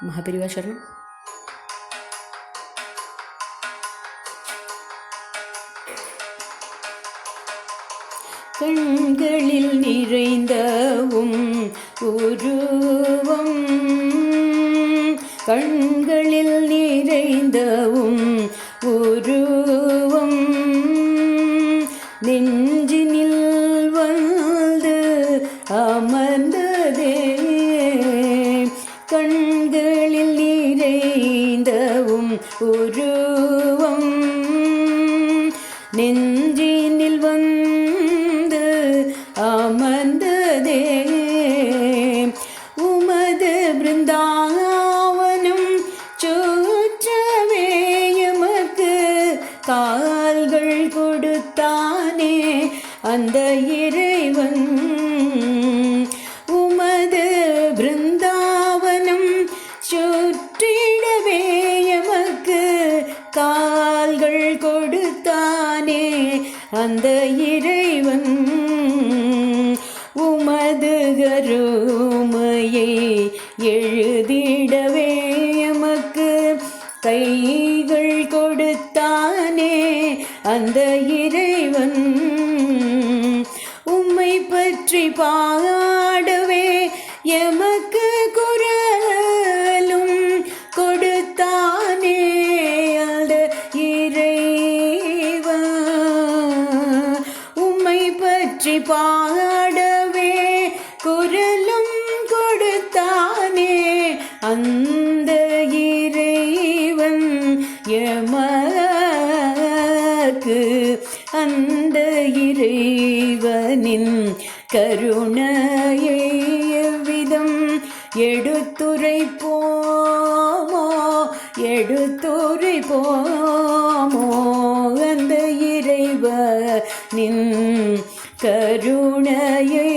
மகாபிரிவா சரணம். கண்களில் நிறைந்தவும் உருவம். கண்களில் நிறைந்தவும் உருவம். நெஞ்சினில் வந்து அமர் உருவம். நெஞ்சினில் வந்து அமர்ந்ததே. உமது பிருந்தாவனம் சுற்றவே எமக்கு கால்கள் கொடுத்தானே. அந்த இறைவன் கொடுத்தானே அந்த இறைவன்? உமது கருமையை எழுதிடவே எமக்கு கைகள் கொடுத்தானே அந்த இறைவன்? பற்றி பாடவே குரலும் கொடுத்தானே. அந்த இறைவன் எமக்கு அந்த இறைவனின் கருணையை எவ்விதம் எடுத்துரை போமோ எடுத்துரை போமோ அந்த இறைவனின் கருணையை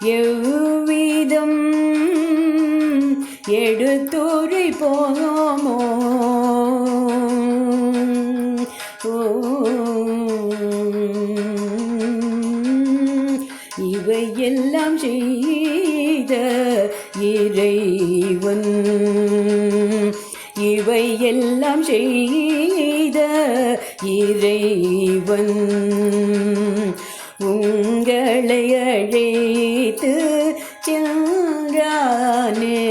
எவ்விதம் எடுத்துரை போமோ இவை எல்லாம் செய்த இறைவன். இவை எல்லாம் செய்த இறைவன். உங்களை அழைத்து சென்றானே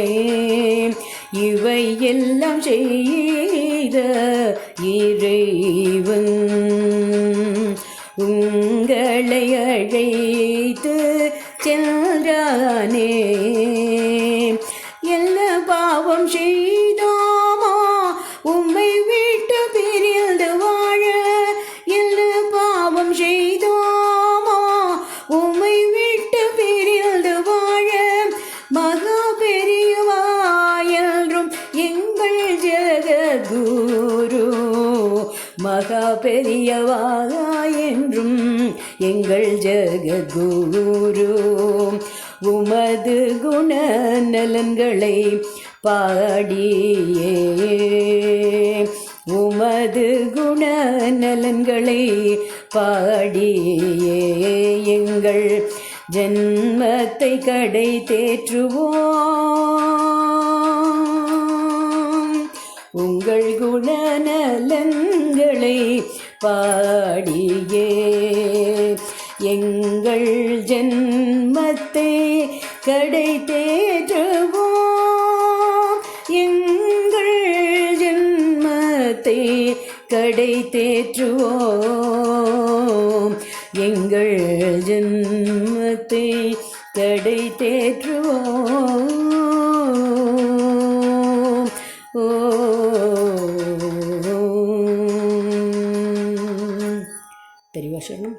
இவை எல்லாம் செய்த இறைவன். உங்களை அழைத்து சென்றானே குரு மகா பெரியவா என்றும் எங்கள் ஜெககுரு உமது குண நலன்களை பாடியே. உமது குண நலன்களை பாடியே. எங்கள் ஜென்மத்தை கடை தேற்றுவோம் உங்கள் குணநலங்களை பாடியே. எங்கள் ஜென்மத்தை கடை தேற்றுவோம் எங்கள் ஜென்மத்தை கடை தேற்றுவோம் எங்கள் ஜென்மத்தை கடை தேற்றுவோம் 什么